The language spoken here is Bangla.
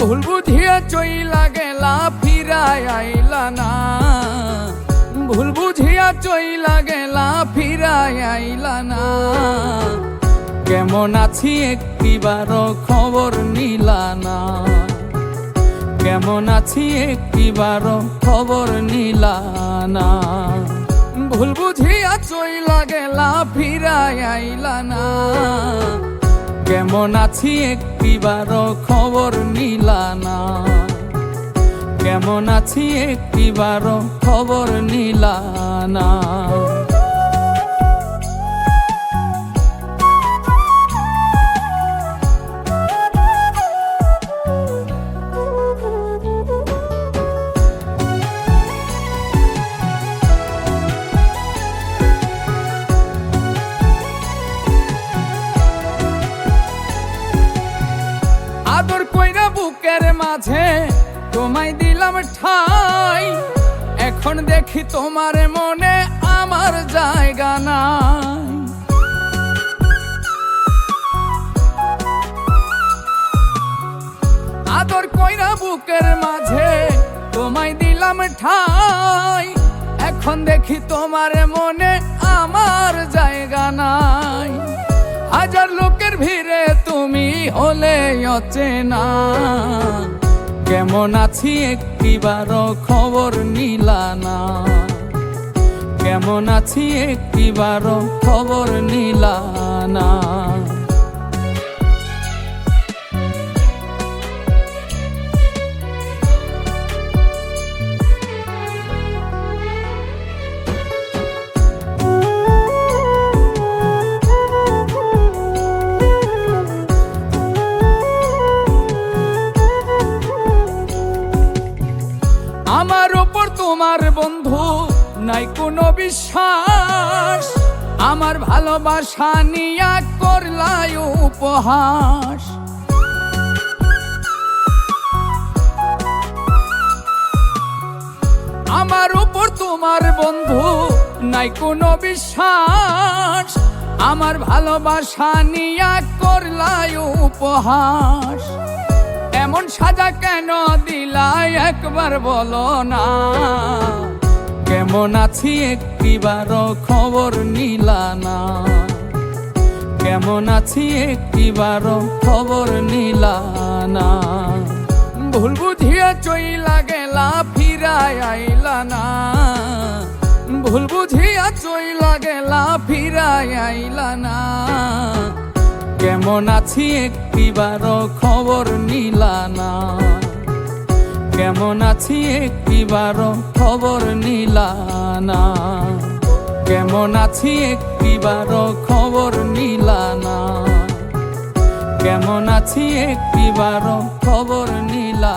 ভুল বুঝিয়া চইলা গেলা ফিরাই আইলা না। ভুল বুঝিয়া চইলা গেলা ফিরাই আইলা না। কেমন আছি একটিবার খবর নিলা না। কেমন আছি একটি একটিবার খবর নিলা না। ভুল বুঝিয়া চইলা গেলা ফিরাই আইলা না। কেমন আছি একটিবারও খবর নিলা না। কেমন আছি একটিবারও খবর নিলা না। বুকের মাঝে তোমায় দিলাম ঠাই। এখন দেখি তোমার মনে আমার জায়গা নাই। আদর কইরা বুকের মাঝে তোমায় দিলাম ঠাই। এখন দেখি তোমার মনে হলে অচেনা। কেমন আছি একটিবারও খবর নিলা না। কেমন আছি একটিবারও খবর নিলা না। তোমার বন্ধু, নাই কোনো বিশ্বাস। আমার ভালোবাসা নিয়া করলাই উপহাস। আমার উপর তোমার বন্ধু, নাই কোনো বিশ্বাস। আমার ভালোবাসা নিয়া করলাই উপহাস। এমন সাজা কেন দিলাই একবার বলো না। কেমন আছি একটিবারও খবর নিলা না। কেমন আছি একটিবারও খবর নিলা না। ভুল বুঝিয়া চইলা গেলা ফিরাই আইলা না। ভুল বুঝিয়া চইলা গেলা ফিরাই আইলা না। কেমন আছি একটিবারও খবর নিলা না। কেমন আছি একটিবারও খবর নিলা না। কেমন আছি একটিবারও খবর নিলা না। কেমন আছি একটিবারও খবর নিলা